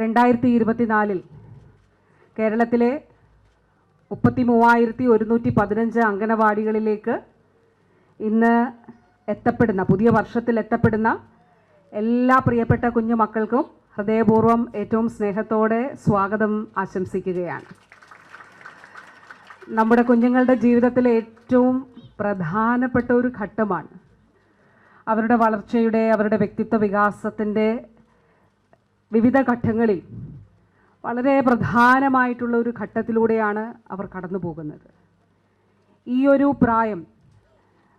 രണ്ടായിരത്തി ഇരുപത്തിനാലിൽ കേരളത്തിലെ മുപ്പത്തി മൂവായിരത്തി ഒരുന്നൂറ്റി പതിനഞ്ച് അംഗനവാടികളിലേക്ക് ഇന്ന് എത്തപ്പെടുന്ന പുതിയ വർഷത്തിൽ എത്തപ്പെടുന്ന എല്ലാ പ്രിയപ്പെട്ട കുഞ്ഞു മക്കൾക്കും ഹൃദയപൂർവം ഏറ്റവും സ്നേഹത്തോടെ സ്വാഗതം ആശംസിക്കുകയാണ്. നമ്മുടെ കുഞ്ഞുങ്ങളുടെ ജീവിതത്തിലെ ഏറ്റവും പ്രധാനപ്പെട്ട ഒരു ഘട്ടമാണ് അവരുടെ വളർച്ചയുടെ അവരുടെ വ്യക്തിത്വ വികാസത്തിന്റെ വിവിധ ഘട്ടങ്ങളിൽ വളരെ പ്രധാനമായിട്ടുള്ള ഒരു ഘട്ടത്തിലൂടെയാണ് അവർ കടന്നു പോകുന്നത്. ഈ ഒരു പ്രായം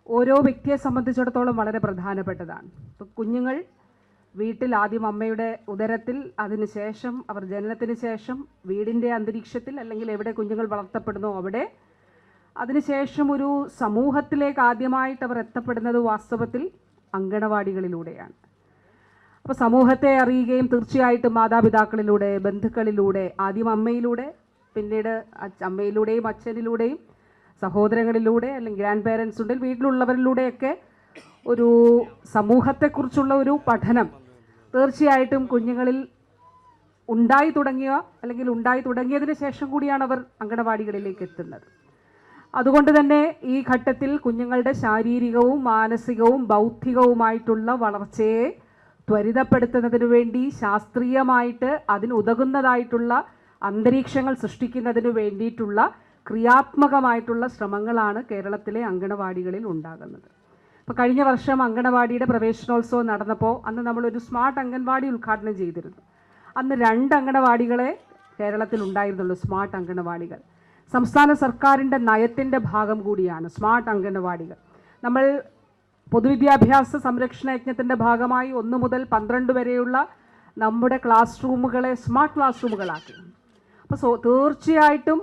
ഓരോ വ്യക്തിയെ സംബന്ധിച്ചിടത്തോളം വളരെ പ്രധാനപ്പെട്ടതാണ്. ഇപ്പോൾ കുഞ്ഞുങ്ങൾ വീട്ടിൽ ആദ്യം അമ്മയുടെ ഉദരത്തിൽ അതിനുശേഷം അവർ ജനനത്തിന് ശേഷം വീടിന്റെ അന്തരീക്ഷത്തിൽ അല്ലെങ്കിൽ എവിടെ കുഞ്ഞുങ്ങൾ വളർത്തപ്പെടുന്നു അവിടെ. അതിനുശേഷം ഒരു സമൂഹത്തിലേക്ക് ആദ്യമായിട്ട് അവർ എത്തപ്പെടുന്നത് വാസ്തവത്തിൽ അങ്കണവാടികളിലൂടെയാണ്. അപ്പോൾ സമൂഹത്തെ അറിയുകയും തീർച്ചയായിട്ടും മാതാപിതാക്കളിലൂടെ ബന്ധുക്കളിലൂടെ ആദ്യം അമ്മയിലൂടെ പിന്നീട് അമ്മയിലൂടെയും അച്ഛനിലൂടെയും സഹോദരങ്ങളിലൂടെ അല്ലെങ്കിൽ ഗ്രാൻഡ് പേരൻസ് ഉണ്ടെങ്കിൽ വീട്ടിലുള്ളവരിലൂടെയൊക്കെ ഒരു സമൂഹത്തെക്കുറിച്ചുള്ള ഒരു പഠനം തീർച്ചയായിട്ടും കുഞ്ഞുങ്ങളിൽ ഉണ്ടായി തുടങ്ങിയ അല്ലെങ്കിൽ ഉണ്ടായി തുടങ്ങിയതിന് ശേഷം കൂടിയാണ് അവർ അങ്കണവാടികളിലേക്ക് എത്തുന്നത്. അതുകൊണ്ട് തന്നെ ഈ ഘട്ടത്തിൽ കുഞ്ഞുങ്ങളുടെ ശാരീരികവും മാനസികവും ബൗദ്ധികവുമായിട്ടുള്ള വളർച്ചയെ ത്വരിതപ്പെടുത്തുന്നതിന് വേണ്ടി ശാസ്ത്രീയമായിട്ട് അതിന് ഉതകുന്നതായിട്ടുള്ള അന്തരീക്ഷങ്ങൾ സൃഷ്ടിക്കുന്നതിനു വേണ്ടിയിട്ടുള്ള ക്രിയാത്മകമായിട്ടുള്ള ശ്രമങ്ങളാണ് കേരളത്തിലെ അങ്കണവാടികളിൽ ഉണ്ടാകുന്നത്. ഇപ്പോൾ കഴിഞ്ഞ വർഷം അങ്കണവാടിയുടെ പ്രവേശനോത്സവം നടന്നപ്പോൾ അന്ന് നമ്മളൊരു സ്മാർട്ട് അംഗൻവാടി ഉദ്ഘാടനം ചെയ്തിരുന്നു. അന്ന് രണ്ട് അങ്കണവാടികളെ കേരളത്തിൽ ഉണ്ടായിരുന്നുള്ളൂ സ്മാർട്ട് അങ്കണവാടികൾ സംസ്ഥാന സർക്കാരിന്റെ നയത്തിന്റെ ഭാഗം കൂടിയാണ് സ്മാർട്ട് അങ്കണവാടികൾ നമ്മൾ പൊതുവിദ്യാഭ്യാസ സംരക്ഷണ യജ്ഞത്തിന്റെ ഭാഗമായി ഒന്ന് മുതൽ പന്ത്രണ്ട് വരെയുള്ള നമ്മുടെ ക്ലാസ് റൂമുകളെ സ്മാർട്ട് ക്ലാസ് റൂമുകളാക്കി അപ്പോൾ സോ തീർച്ചയായിട്ടും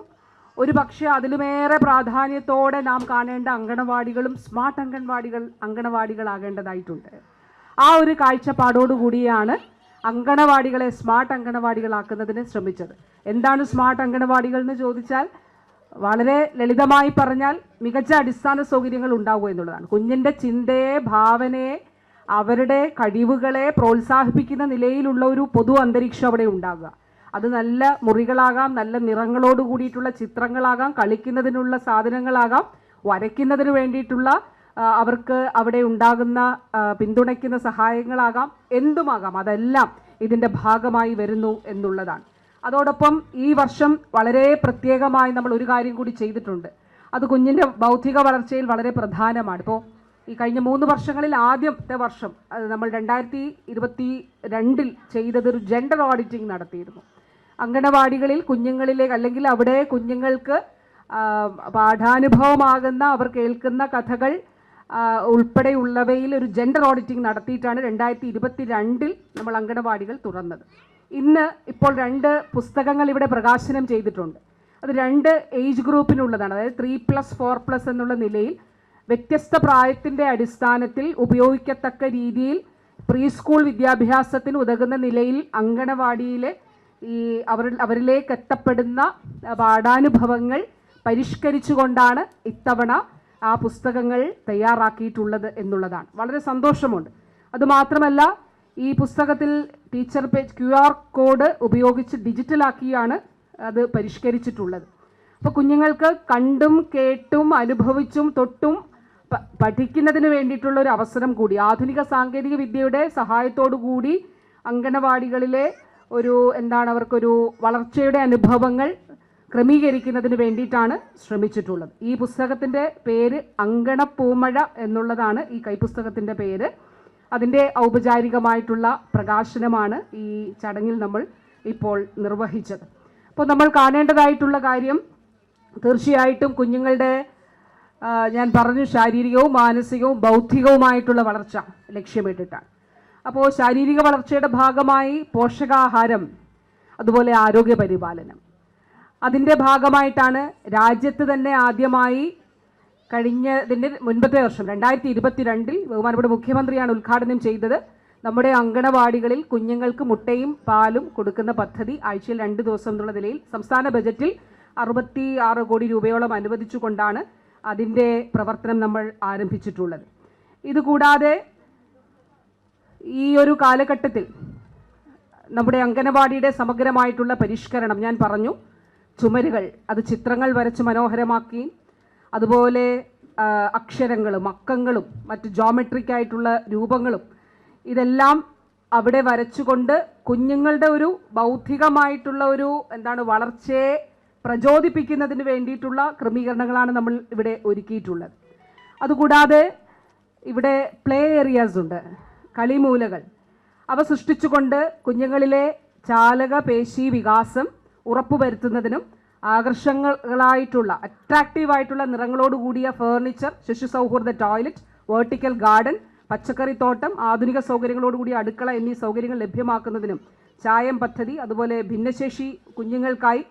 ഒരു പക്ഷേ അതിലുമേറെ പ്രാധാന്യത്തോടെ നാം കാണേണ്ട അങ്കണവാടികളും സ്മാർട്ട് അംഗൻവാടികൾ അങ്കണവാടികളാകേണ്ടതായിട്ടുണ്ട് ആ ഒരു കാഴ്ചപ്പാടോടുകൂടിയാണ് അങ്കണവാടികളെ സ്മാർട്ട് അങ്കണവാടികളാക്കുന്നതിന് ശ്രമിച്ചത്. എന്താണ് സ്മാർട്ട് അങ്കണവാടികൾ എന്ന് ചോദിച്ചാൽ വളരെ ലളിതമായി പറഞ്ഞാൽ മികച്ച അടിസ്ഥാന സൗകര്യങ്ങൾ ഉണ്ടാവുക എന്നുള്ളതാണ്. കുഞ്ഞിന്റെ ചിന്തയെ ഭാവനയെ അവരുടെ കഴിവുകളെ പ്രോത്സാഹിപ്പിക്കുന്ന നിലയിലുള്ള ഒരു പൊതു അന്തരീക്ഷം അവിടെ ഉണ്ടാകുക അത് നല്ല മുറികളാകാം നല്ല നിറങ്ങളോട് കൂടിയിട്ടുള്ള ചിത്രങ്ങളാകാം കളിക്കുന്നതിനുള്ള സാധനങ്ങളാകാം വരയ്ക്കുന്നതിന് വേണ്ടിയിട്ടുള്ള അവർക്ക് അവിടെ ഉണ്ടാകുന്ന പിന്തുണയ്ക്കുന്ന സഹായങ്ങളാകാം എന്തുമാകാം അതെല്ലാം ഇതിന്റെ ഭാഗമായി വരുന്നു എന്നുള്ളതാണ്. അതോടൊപ്പം ഈ വർഷം വളരെ പ്രത്യേകമായി നമ്മൾ ഒരു കാര്യം കൂടി ചെയ്തിട്ടുണ്ട്. അത് കുഞ്ഞിന്റെ ബൗദ്ധിക വളർച്ചയിൽ വളരെ പ്രധാനമാണ്. ഇപ്പോൾ ഈ കഴിഞ്ഞ മൂന്ന് വർഷങ്ങളിൽ ആദ്യത്തെ വർഷം നമ്മൾ രണ്ടായിരത്തി ഇരുപത്തി രണ്ടിൽ ചെയ്തത് ഒരു ജെൻഡർ ഓഡിറ്റിംഗ് നടത്തിയിരുന്നു. അങ്കണവാടികളിൽ കുഞ്ഞുങ്ങളിലേക്ക് അല്ലെങ്കിൽ അവിടെ കുഞ്ഞുങ്ങൾക്ക് പാഠാനുഭവമാകുന്ന അവർ കേൾക്കുന്ന കഥകൾ ഉൾപ്പെടെയുള്ളവയിൽ ഒരു ജെൻഡർ ഓഡിറ്റിംഗ് നടത്തിയിട്ടാണ് രണ്ടായിരത്തി ഇരുപത്തി രണ്ടിൽ നമ്മൾ അങ്കണവാടികൾ തുറന്നത്. ഇന്ന് ഇപ്പോൾ രണ്ട് പുസ്തകങ്ങൾ ഇവിടെ പ്രകാശനം ചെയ്തിട്ടുണ്ട്. അത് രണ്ട് ഏജ് ഗ്രൂപ്പിനുള്ളതാണ് അതായത് ത്രീ പ്ലസ് ഫോർ പ്ലസ് എന്നുള്ള നിലയിൽ വ്യത്യസ്ത പ്രായത്തിന്റെ അടിസ്ഥാനത്തിൽ ഉപയോഗിക്കത്തക്ക രീതിയിൽ പ്രീ സ്കൂൾ വിദ്യാഭ്യാസത്തിന് ഉതകുന്ന നിലയിൽ അങ്കണവാടിയിലെ ഈ അവർ അവരിലേക്ക് എത്തപ്പെടുന്ന പാഠാനുഭവങ്ങൾ പരിഷ്കരിച്ചുകൊണ്ടാണ് ഇത്തവണ ആ പുസ്തകങ്ങൾ തയ്യാറാക്കിയിട്ടുള്ളത് എന്നുള്ളതാണ്. വളരെ സന്തോഷമുണ്ട്. അതുമാത്രമല്ല ഈ പുസ്തകത്തിൽ teacher page Q R code ഉപയോഗിച്ച് ഡിജിറ്റലാക്കിയാണ് അത് പരിഷ്കരിച്ചിട്ടുള്ളത്. അപ്പോൾ കുഞ്ഞുങ്ങൾക്ക് കണ്ടും കേട്ടും അനുഭവിച്ചും തൊട്ടും പഠിക്കുന്നതിന് വേണ്ടിയിട്ടുള്ള ഒരു അവസരം കൂടി ആധുനിക സാങ്കേതിക വിദ്യയുടെ സഹായത്തോടു കൂടി അങ്കണവാടികളിലെ ഒരു എന്താണ് അവർക്കൊരു വളർച്ചയുടെ അനുഭവങ്ങൾ ക്രമീകരിക്കുന്നതിന് വേണ്ടിയിട്ടാണ് ശ്രമിച്ചിട്ടുള്ളത്. ഈ പുസ്തകത്തിന്റെ പേര് അങ്കണപ്പൂമഴ എന്നുള്ളതാണ് ഈ കൈപ്പുസ്തകത്തിന്റെ പേര്. അതിന്റെ ഔപചാരികമായിട്ടുള്ള പ്രകാശനമാണ് ഈ ചടങ്ങിൽ നമ്മൾ ഇപ്പോൾ നിർവഹിച്ചത്. അപ്പോൾ നമ്മൾ കാണേണ്ടതായിട്ടുള്ള കാര്യം തീർച്ചയായിട്ടും കുഞ്ഞുങ്ങളുടെ ഞാൻ പറഞ്ഞു ശാരീരികവും മാനസികവും ബൗദ്ധികവുമായിട്ടുള്ള വളർച്ച ലക്ഷ്യമിട്ടിട്ടാണ്. അപ്പോൾ ശാരീരിക വളർച്ചയുടെ ഭാഗമായി പോഷകാഹാരം അതുപോലെ ആരോഗ്യ പരിപാലനം. അതിന്റെ ഭാഗമായിട്ടാണ് രാജ്യത്ത് തന്നെ ആദ്യമായി കഴിഞ്ഞതിന്റെ മുൻപത്തെ വർഷം രണ്ടായിരത്തി ഇരുപത്തിരണ്ടിൽ ബഹുമാനപ്പെട്ട മുഖ്യമന്ത്രിയാണ് ഉദ്ഘാടനം ചെയ്തത്. നമ്മുടെ അങ്കണവാടികളിൽ കുഞ്ഞുങ്ങൾക്ക് മുട്ടയും പാലും കൊടുക്കുന്ന പദ്ധതി ആഴ്ചയിൽ രണ്ട് ദിവസം എന്നുള്ള നിലയിൽ സംസ്ഥാന ബജറ്റിൽ അറുപത്തി ആറ് കോടി രൂപയോളം അനുവദിച്ചുകൊണ്ടാണ് അതിന്റെ പ്രവർത്തനം നമ്മൾ ആരംഭിച്ചിട്ടുള്ളത്. ഇതുകൂടാതെ ഈ ഒരു കാലഘട്ടത്തിൽ നമ്മുടെ അങ്കനവാടിയുടെ സമഗ്രമായിട്ടുള്ള പരിഷ്കരണം ഞാൻ പറഞ്ഞു ചുമരുകൾ അത് ചിത്രങ്ങൾ വരച്ച് മനോഹരമാക്കി അതുപോലെ അക്ഷരങ്ങളും അക്കങ്ങളും മറ്റ് ജോമെട്രിക് ആയിട്ടുള്ള രൂപങ്ങളും ഇതെല്ലാം അവിടെ വരച്ചുകൊണ്ട് കുഞ്ഞുങ്ങളുടെ ഒരു ബൗദ്ധികമായിട്ടുള്ള ഒരു എന്താണ് വളർച്ചയെ പ്രചോദിപ്പിക്കുന്നതിന് വേണ്ടിയിട്ടുള്ള ക്രമീകരണങ്ങളാണ് നമ്മൾ ഇവിടെ ഒരുക്കിയിട്ടുള്ളത്. അതുകൂടാതെ ഇവിടെ പ്ലേ ഏരിയാസ് ഉണ്ട് കളിമൂലകൾ. അവ സൃഷ്ടിച്ചുകൊണ്ട് കുഞ്ഞുങ്ങളിലെ ചാലക പേശി വികാസം ഉറപ്പുവരുത്തുന്നതിനും ആകർഷങ്ങളായിട്ടുള്ള അട്രാക്റ്റീവ് ആയിട്ടുള്ള നിറങ്ങളോട് കൂടിയ ഫേർണിച്ചർ ശിശു സൗഹൃദ ടോയ്ലറ്റ് വേർട്ടിക്കൽ ഗാർഡൻ പച്ചക്കറി തോട്ടം ആധുനിക സൗകര്യങ്ങളോട് കൂടിയ അടുക്കള എന്നീ സൗകര്യങ്ങൾ ലഭ്യമാക്കുന്നതിനും ചായം പദ്ധതി അതുപോലെ ഭിന്നശേഷി കുഞ്ഞുങ്ങൾക്കായി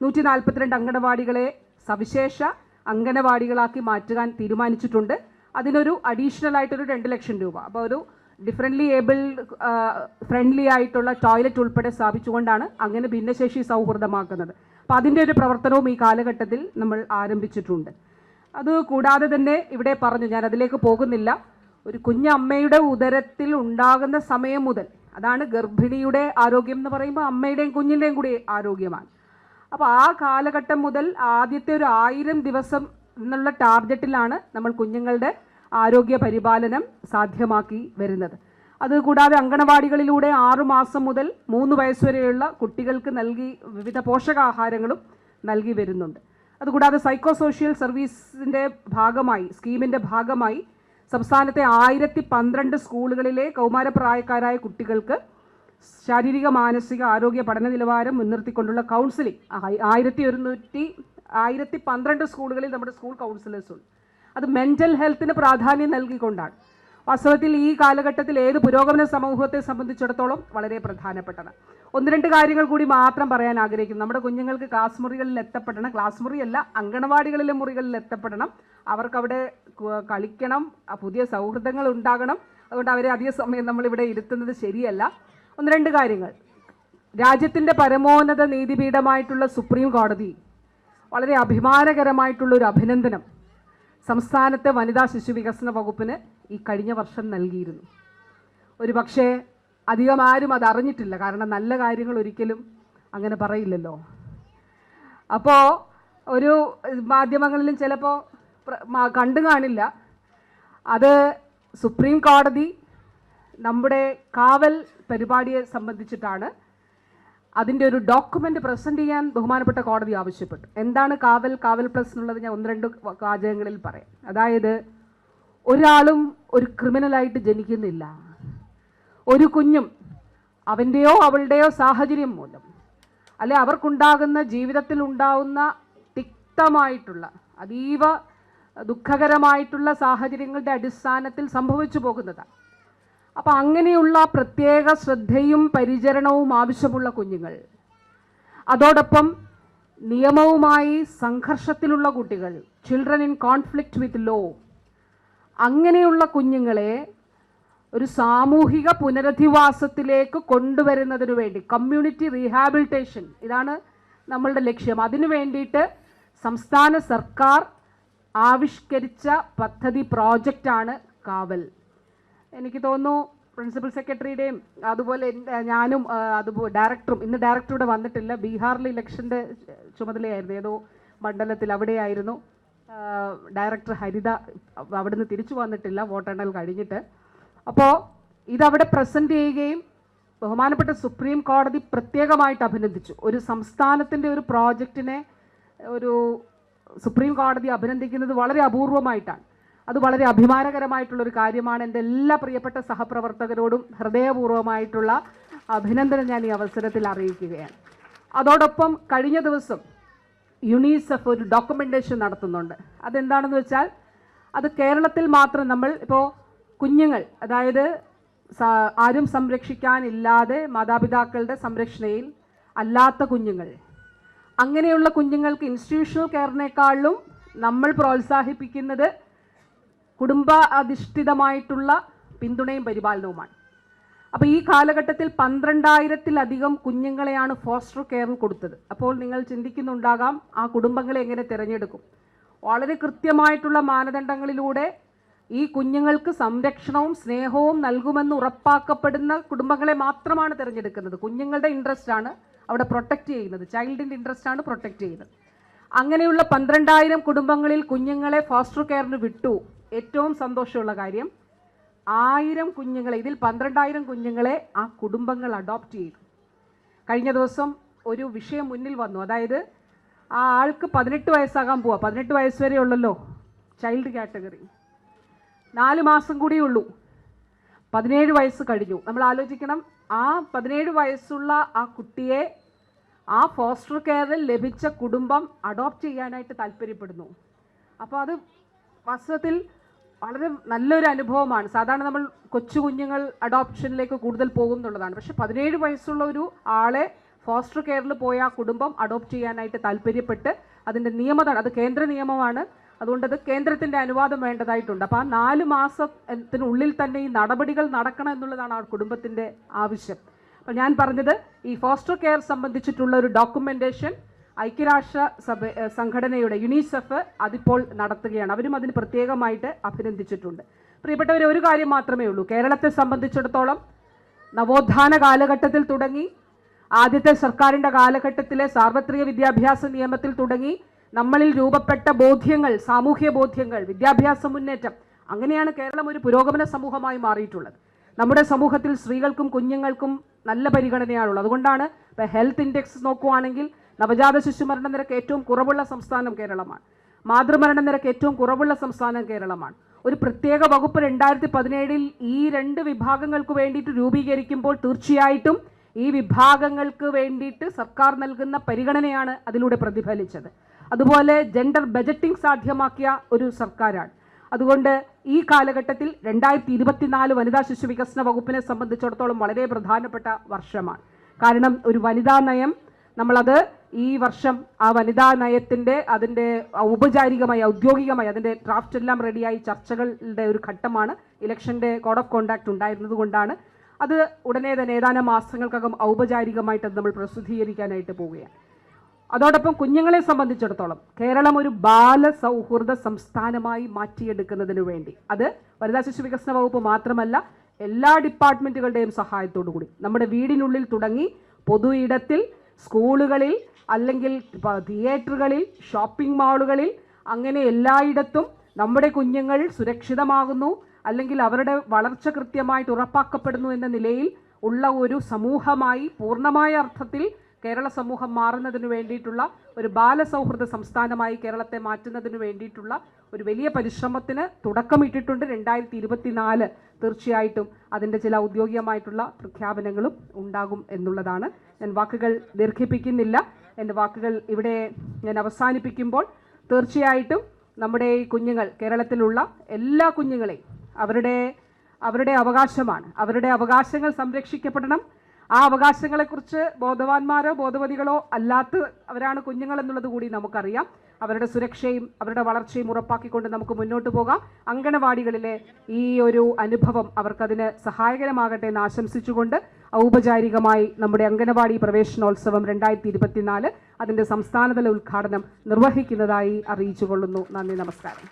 നൂറ്റി നാൽപ്പത്തിരണ്ട് അംഗനവാടികളെ സവിശേഷ അംഗനവാടികളാക്കി മാറ്റുവാൻ തീരുമാനിച്ചിട്ടുണ്ട്. അതിനൊരു അഡീഷണൽ ആയിട്ടൊരു രണ്ട് ലക്ഷം രൂപ. അപ്പോൾ ഒരു ഡിഫറെന്റ്ലി ഏബിൾഡ് ഫ്രണ്ട്ലി ആയിട്ടുള്ള ടോയ്ലറ്റ് ഉൾപ്പെടെ സ്ഥാപിച്ചുകൊണ്ടാണ് അങ്ങനെ ഭിന്നശേഷി സൗഹൃദമാക്കുന്നത്. അപ്പോൾ അതിന്റെ ഒരു പ്രവർത്തനവും ഈ കാലഘട്ടത്തിൽ നമ്മൾ ആരംഭിച്ചിട്ടുണ്ട്. അത് കൂടാതെ തന്നെ ഇവിടെ പറഞ്ഞു ഞാൻ അതിലേക്ക് പോകുന്നില്ല. ഒരു കുഞ്ഞമ്മയുടെ ഉദരത്തിൽ ഉണ്ടാകുന്ന സമയം മുതൽ അതാണ് ഗർഭിണിയുടെ ആരോഗ്യം എന്ന് പറയുമ്പോൾ അമ്മയുടെയും കുഞ്ഞിന്റെയും കൂടി ആരോഗ്യമാണ്. അപ്പോൾ ആ കാലഘട്ടം മുതൽ ആദ്യത്തെ ഒരു ആയിരം ദിവസം എന്നുള്ള ടാർഗറ്റിലാണ് നമ്മൾ കുഞ്ഞുങ്ങളുടെ ആരോഗ്യ പരിപാലനം സാധ്യമാക്കി വരുന്നത്. അതുകൂടാതെ അങ്കണവാടികളിലൂടെ ആറുമാസം മുതൽ മൂന്ന് വയസ്സുവരെയുള്ള കുട്ടികൾക്ക് നൽകി വിവിധ പോഷകാഹാരങ്ങളും നൽകി വരുന്നുണ്ട്. അതുകൂടാതെ സൈക്കോ സോഷ്യൽ സർവീസിന്റെ ഭാഗമായി സ്കീമിന്റെ ഭാഗമായി സംസ്ഥാനത്തെ ആയിരത്തി പന്ത്രണ്ട് സ്കൂളുകളിലെ കൗമാരപ്രായക്കാരായ കുട്ടികൾക്ക് ശാരീരിക മാനസിക ആരോഗ്യ പഠന നിലവാരം മുൻനിർത്തിക്കൊണ്ടുള്ള കൗൺസിലിംഗ് ആയിരത്തി ഒരുന്നൂറ്റി ആയിരത്തി പന്ത്രണ്ട് സ്കൂളുകളിൽ നമ്മുടെ സ്കൂൾ കൗൺസിലേഴ്സ് ഉണ്ട്. അത് മെന്റൽ ഹെൽത്തിന് പ്രാധാന്യം നൽകിക്കൊണ്ടാണ്. വാസ്തവത്തിൽ ഈ കാലഘട്ടത്തിൽ ഏത് പുരോഗമന സമൂഹത്തെ സംബന്ധിച്ചിടത്തോളം വളരെ പ്രധാനപ്പെട്ടത് ഒന്ന് രണ്ട് കാര്യങ്ങൾ കൂടി മാത്രം പറയാൻ ആഗ്രഹിക്കുന്നു. നമ്മുടെ കുഞ്ഞുങ്ങൾക്ക് ക്ലാസ് മുറികളിൽ എത്തപ്പെടണം. ക്ലാസ് മുറിയല്ല അങ്കണവാടികളിലെ മുറികളിൽ എത്തപ്പെടണം. അവർക്കവിടെ കളിക്കണം പുതിയ സൗഹൃദങ്ങൾ ഉണ്ടാകണം. അതുകൊണ്ട് അവരെ അധിക സമയം നമ്മളിവിടെ ഇരുത്തുന്നത് ശരിയല്ല. ഒന്ന് രണ്ട് കാര്യങ്ങൾ. രാജ്യത്തിന്റെ പരമോന്നത നീതിപീഠമായിട്ടുള്ള സുപ്രീം കോടതി വളരെ അഭിമാനകരമായിട്ടുള്ളൊരു അഭിനന്ദനം. സംസ്ഥാനത്തെ വനിതാ ശിശു വികസന വകുപ്പിന് ഈ കഴിഞ്ഞ വർഷം നൽകിയിരുന്നു. ഒരു പക്ഷേ അധികം ആരും അത് അറിഞ്ഞിട്ടില്ല. കാരണം നല്ല കാര്യങ്ങൾ ഒരിക്കലും അങ്ങനെ പറയില്ലല്ലോ. അപ്പോൾ ഒരു മാധ്യമങ്ങളിലും ചിലപ്പോൾ കണ്ടു കാണില്ല. അത് സുപ്രീം കോടതി നമ്മുടെ കാവൽ പരിപാടിയെ സംബന്ധിച്ചിട്ടാണ് അതിന്റെ ഒരു ഡോക്യുമെന്റ് പ്രസന്റ് ചെയ്യാൻ ബഹുമാനപ്പെട്ട കോടതി ആവശ്യപ്പെട്ടു. എന്താണ് കാവൽ? കാവൽ പ്ലസ് എന്നുള്ളത് ഞാൻ ഒന്ന് രണ്ട് വാചകങ്ങളിൽ പറയാം. അതായത് ഒരാളും ഒരു ക്രിമിനലായിട്ട് ജനിക്കുന്നില്ല. ഒരു കുഞ്ഞും അവന്റെയോ അവളുടെയോ സാഹചര്യം മൂലം അല്ലെ അവർക്കുണ്ടാകുന്ന ജീവിതത്തിൽ ഉണ്ടാവുന്ന തിക്തമായിട്ടുള്ള അതീവ ദുഃഖകരമായിട്ടുള്ള സാഹചര്യങ്ങളുടെ അടിസ്ഥാനത്തിൽ സംഭവിച്ചു പോകുന്നതാണ് അപ്പോൾ അങ്ങനെയുള്ള പ്രത്യേക ശ്രദ്ധയും പരിചരണവും ആവശ്യമുള്ള കുഞ്ഞുങ്ങൾ. അതോടൊപ്പം നിയമവുമായി സംഘർഷത്തിലുള്ള കുട്ടികൾ children in conflict with law അങ്ങനെയുള്ള കുഞ്ഞുങ്ങളെ ഒരു സാമൂഹിക പുനരധിവാസത്തിലേക്ക് കൊണ്ടുവരുന്നതിനു വേണ്ടി കമ്മ്യൂണിറ്റി റീഹാബിലിറ്റേഷൻ ഇതാണ് നമ്മളുടെ ലക്ഷ്യം. അതിനു വേണ്ടിയിട്ട് സംസ്ഥാന സർക്കാർ ആവിഷ്കരിച്ച പദ്ധതി പ്രോജക്റ്റാണ് കാവൽ. എനിക്ക് തോന്നുന്നു പ്രിൻസിപ്പൽ സെക്രട്ടറിയുടെയും അതുപോലെ ഞാനും അതുപോലെ ഡയറക്ടറും ഇന്ന് ഡയറക്ടറുടെ വന്നിട്ടില്ല. ബീഹാറിൽ ഇലക്ഷന്റെ ചുമതലയായിരുന്നു. ഏതോ മണ്ഡലത്തിൽ അവിടെയായിരുന്നു. ഡയറക്ടർ ഹരിത അവിടുന്ന് തിരിച്ചു വന്നിട്ടില്ല വോട്ടെണ്ണൽ കഴിഞ്ഞിട്ട്. അപ്പോൾ ഇതവിടെ പ്രസന്റ് ചെയ്യുകയും ബഹുമാനപ്പെട്ട സുപ്രീം കോടതി പ്രത്യേകമായിട്ട് അഭിനന്ദിച്ചു. ഒരു സംസ്ഥാനത്തിന്റെ ഒരു പ്രോജക്റ്റിനെ ഒരു സുപ്രീം കോടതി അഭിനന്ദിക്കുന്നത് വളരെ അപൂർവമായിട്ടാണ്. അത് വളരെ അഭിമാനകരമായിട്ടുള്ളൊരു കാര്യമാണ്. എന്റെ എല്ലാ പ്രിയപ്പെട്ട സഹപ്രവർത്തകരോടും ഹൃദയപൂർവമായിട്ടുള്ള അഭിനന്ദനം ഞാൻ ഈ അവസരത്തിൽ അറിയിക്കുകയാണ്. അതോടൊപ്പം കഴിഞ്ഞ ദിവസം യുണീസെഫ് ഒരു ഡോക്യുമെന്റേഷൻ നടത്തുന്നുണ്ട്. അതെന്താണെന്ന് വെച്ചാൽ അത് കേരളത്തിൽ മാത്രം നമ്മൾ ഇപ്പോൾ കുഞ്ഞുങ്ങൾ അതായത് ആരും സംരക്ഷിക്കാനില്ലാതെ മാതാപിതാക്കളുടെ സംരക്ഷണയിൽ അല്ലാത്ത കുഞ്ഞുങ്ങൾ. അങ്ങനെയുള്ള കുഞ്ഞുങ്ങൾക്ക് ഇൻസ്റ്റിറ്റ്യൂഷണൽ കെയറിനേക്കാളും നമ്മൾ പ്രോത്സാഹിപ്പിക്കുന്നത് കുടുംബാധിഷ്ഠിതമായിട്ടുള്ള പിന്തുണയും പരിപാലനവുമാണ്. അപ്പോൾ ഈ കാലഘട്ടത്തിൽ പന്ത്രണ്ടായിരത്തിലധികം കുഞ്ഞുങ്ങളെയാണ് ഫോസ്റ്റർ കെയറിൽ കൊടുത്തത്. അപ്പോൾ നിങ്ങൾ ചിന്തിക്കുന്നുണ്ടാകാം ആ കുടുംബങ്ങളെ എങ്ങനെ തിരഞ്ഞെടുക്കും. വളരെ കൃത്യമായിട്ടുള്ള മാനദണ്ഡങ്ങളിലൂടെ ഈ കുഞ്ഞുങ്ങൾക്ക് സംരക്ഷണവും സ്നേഹവും നൽകുമെന്ന് ഉറപ്പാക്കപ്പെടുന്ന കുടുംബങ്ങളെ മാത്രമാണ് തിരഞ്ഞെടുക്കുന്നത്. കുഞ്ഞുങ്ങളുടെ ഇൻട്രസ്റ്റ് ആണ് അവിടെ പ്രൊട്ടക്റ്റ് ചെയ്യുന്നത്. ചൈൽഡിന്റെ ഇൻട്രസ്റ്റ് ആണ് പ്രൊട്ടക്റ്റ് ചെയ്യുന്നത്. അങ്ങനെയുള്ള പന്ത്രണ്ടായിരം കുടുംബങ്ങളിൽ കുഞ്ഞുങ്ങളെ ഫോസ്റ്റർ കെയറിന് വിട്ടു. ഏറ്റവും സന്തോഷമുള്ള കാര്യം ആയിരം കുഞ്ഞുങ്ങളെ ഇതിൽ പന്ത്രണ്ടായിരം കുഞ്ഞുങ്ങളെ ആ കുടുംബങ്ങൾ അഡോപ്റ്റ് ചെയ്തു. കഴിഞ്ഞ ദിവസം ഒരു വിഷയം മുന്നിൽ വന്നു. അതായത് ആ ആൾക്ക് പതിനെട്ട് വയസ്സാകാൻ പോവാ. പതിനെട്ട് വയസ്സ് വരെ ഉള്ളല്ലോ ചൈൽഡ് കാറ്റഗറി നാല് മാസം കൂടിയേ ഉള്ളൂ. പതിനേഴ് വയസ്സ് കഴിഞ്ഞു. നമ്മൾ ആലോചിക്കണം ആ പതിനേഴ് വയസ്സുള്ള ആ കുട്ടിയെ ആ ഫോസ്റ്റർ കെയറിൽ ലഭിച്ച കുടുംബം അഡോപ്റ്റ് ചെയ്യാനായിട്ട് താല്പര്യപ്പെടുന്നു. അപ്പോൾ അത് വാസ്തവത്തിൽ വളരെ നല്ലൊരു അനുഭവമാണ്. സാധാരണ നമ്മൾ കൊച്ചു കുഞ്ഞുങ്ങൾ അഡോപ്ഷനിലേക്ക് കൂടുതൽ പോകും എന്നുള്ളതാണ് പക്ഷെ പതിനേഴ് വയസ്സുള്ള ഒരു ആളെ ഫോസ്റ്റർ കെയറിൽ പോയ ആ കുടുംബം അഡോപ്റ്റ് ചെയ്യാനായിട്ട് താല്പര്യപ്പെട്ട് അതിന്റെ നിയമതാണ്. അത് കേന്ദ്ര നിയമമാണ്. അതുകൊണ്ട് അത് കേന്ദ്രത്തിന്റെ അനുവാദം വേണ്ടതായിട്ടുണ്ട്. അപ്പോൾ ആ നാല് മാസത്തിനുള്ളിൽ തന്നെ ഈ നടപടികൾ നടക്കണം എന്നുള്ളതാണ് ആ കുടുംബത്തിന്റെ ആവശ്യം. അപ്പോൾ ഞാൻ പറഞ്ഞത് ഈ ഫോസ്റ്റർ കെയർ സംബന്ധിച്ചിട്ടുള്ള ഒരു ഡോക്യുമെന്റേഷൻ ഐക്യരാഷ്ട്ര സഭ സംഘടനയുടെ യുനിസെഫ് അതിപ്പോൾ നടത്തുകയാണ്. അവരും അതിന് പ്രത്യേകമായിട്ട് അഭിനന്ദിച്ചിട്ടുണ്ട്. പ്രിയപ്പെട്ടവരെ ഒരു കാര്യം മാത്രമേ ഉള്ളൂ. കേരളത്തെ സംബന്ധിച്ചിടത്തോളം നവോത്ഥാന കാലഘട്ടത്തിൽ തുടങ്ങി ആദ്യത്തെ സർക്കാരിന്റെ കാലഘട്ടത്തിലെ സാർവത്രിക വിദ്യാഭ്യാസ നിയമത്തിൽ തുടങ്ങി നമ്മളിൽ രൂപപ്പെട്ട ബോധ്യങ്ങൾ സാമൂഹ്യ ബോധ്യങ്ങൾ വിദ്യാഭ്യാസ മുന്നേറ്റം അങ്ങനെയാണ് കേരളം ഒരു പുരോഗമന സമൂഹമായി മാറിയിട്ടുള്ളത്. നമ്മുടെ സമൂഹത്തിൽ സ്ത്രീകൾക്കും കുഞ്ഞുങ്ങൾക്കും നല്ല പരിഗണനയാണുള്ളത്. അതുകൊണ്ടാണ് ഇപ്പോൾ ഹെൽത്ത് ഇൻഡെക്സ് നോക്കുവാണെങ്കിൽ നവജാത ശിശുമരണ നിരക്ക് ഏറ്റവും കുറവുള്ള സംസ്ഥാനം കേരളമാണ്. മാതൃമരണ നിരക്ക് ഏറ്റവും കുറവുള്ള സംസ്ഥാനം കേരളമാണ്. ഒരു പ്രത്യേക വകുപ്പ് രണ്ടായിരത്തി പതിനേഴിൽ ഈ രണ്ട് വിഭാഗങ്ങൾക്ക് വേണ്ടിയിട്ട് രൂപീകരിക്കുമ്പോൾ തീർച്ചയായിട്ടും ഈ വിഭാഗങ്ങൾക്ക് വേണ്ടിയിട്ട് സർക്കാർ നൽകുന്ന പരിഗണനയാണ് അതിലൂടെ പ്രതിഫലിച്ചത്. അതുപോലെ ജെൻഡർ ബജറ്റിംഗ് സാധ്യമാക്കിയ ഒരു സർക്കാരാണ്. അതുകൊണ്ട് ഈ കാലഘട്ടത്തിൽ രണ്ടായിരത്തി ഇരുപത്തിനാല് വനിതാ ശിശു വികസന വകുപ്പിനെ സംബന്ധിച്ചിടത്തോളം വളരെ പ്രധാനപ്പെട്ട വർഷമാണ്. കാരണം ഒരു വനിതാ നയം നമ്മളത് ഈ വർഷം ആ വനിതാ നയത്തിന്റെ അതിന്റെ ഔപചാരികമായി ഔദ്യോഗികമായി അതിന്റെ ഡ്രാഫ്റ്റ് എല്ലാം റെഡിയായി ചർച്ചകളുടെ ഒരു ഘട്ടമാണ് ഇലക്ഷന്റെ കോഡ് ഓഫ് കോണ്ടാക്ട് ഉണ്ടായിരുന്നത് കൊണ്ടാണ്. അത് ഉടനെ തന്നെ ഏതാനും മാസങ്ങൾക്കകം ഔപചാരികമായിട്ട് നമ്മൾ പ്രസിദ്ധീകരിക്കാനായിട്ട് പോവുകയാണ്. അതോടൊപ്പം കുഞ്ഞുങ്ങളെ സംബന്ധിച്ചിടത്തോളം കേരളം ഒരു ബാല ബാലസൗഹൃദ സംസ്ഥാനമായി മാറ്റിയെടുക്കുന്നതിന് വേണ്ടി അത് വനിതാ ശിശു വികസന വകുപ്പ് മാത്രമല്ല എല്ലാ ഡിപ്പാർട്ട്മെന്റുകളുടെയും സഹായത്തോടു കൂടി നമ്മുടെ വീടിനുള്ളിൽ തുടങ്ങി പൊതു ഇടത്തിൽ സ്കൂളുകളിൽ അല്ലെങ്കിൽ തിയേറ്ററുകളിൽ ഷോപ്പിംഗ് മാളുകളിൽ അങ്ങനെ എല്ലായിടത്തും നമ്മുടെ കുഞ്ഞുങ്ങൾ സുരക്ഷിതമാകുന്നു അല്ലെങ്കിൽ അവരുടെ വളർച്ച കൃത്യമായിട്ട് ഉറപ്പാക്കപ്പെടുന്നു എന്ന നിലയിൽ ഉള്ള ഒരു സമൂഹമായി പൂർണമായ അർത്ഥത്തിൽ കേരള സമൂഹം മാറുന്നതിന് വേണ്ടിയിട്ടുള്ള ഒരു ബാലസൗഹൃദ സംസ്ഥാനമായി കേരളത്തെ മാറ്റുന്നതിന് വേണ്ടിയിട്ടുള്ള ഒരു വലിയ പരിശ്രമത്തിന് തുടക്കമിട്ടിട്ടുണ്ട് രണ്ടായിരത്തി ഇരുപത്തിനാല് തീർച്ചയായിട്ടും അതിന്റെ ചില ഔദ്യോഗികമായിട്ടുള്ള പ്രഖ്യാപനങ്ങളും ഉണ്ടാകും എന്നുള്ളതാണ്. ഞാൻ വാക്കുകൾ ദീർഘിപ്പിക്കുന്നില്ല. എന്റെ വാക്കുകൾ ഇവിടെ ഞാൻ അവസാനിപ്പിക്കുമ്പോൾ തീർച്ചയായിട്ടും നമ്മുടെ ഈ കുഞ്ഞുങ്ങൾ കേരളത്തിലുള്ള എല്ലാ കുഞ്ഞുങ്ങളെയും അവരുടെ അവരുടെ അവകാശമാണ്. അവരുടെ അവകാശങ്ങൾ സംരക്ഷിക്കപ്പെടണം. ആ അവകാശങ്ങളെക്കുറിച്ച് ബോധവാന്മാരോ ബോധവതികളോ അല്ലാത്ത അവരാണ് കുഞ്ഞുങ്ങൾ എന്നുള്ളത് കൂടി നമുക്കറിയാം. അവരുടെ സുരക്ഷയും അവരുടെ വളർച്ചയും ഉറപ്പാക്കിക്കൊണ്ട് നമുക്ക് മുന്നോട്ട് പോകാം. അങ്കണവാടികളിലെ ഈ ഒരു അനുഭവം അവർക്കതിന് സഹായകരമാകട്ടെ എന്ന് ആശംസിച്ചുകൊണ്ട് ഔപചാരികമായി നമ്മുടെ അങ്കണവാടി പ്രവേശനോത്സവം രണ്ടായിരത്തി ഇരുപത്തിനാല് അതിന്റെ സംസ്ഥാനതല ഉദ്ഘാടനം നിർവഹിക്കുന്നതായി അറിയിച്ചു കൊള്ളുന്നു നന്ദി നമസ്കാരം.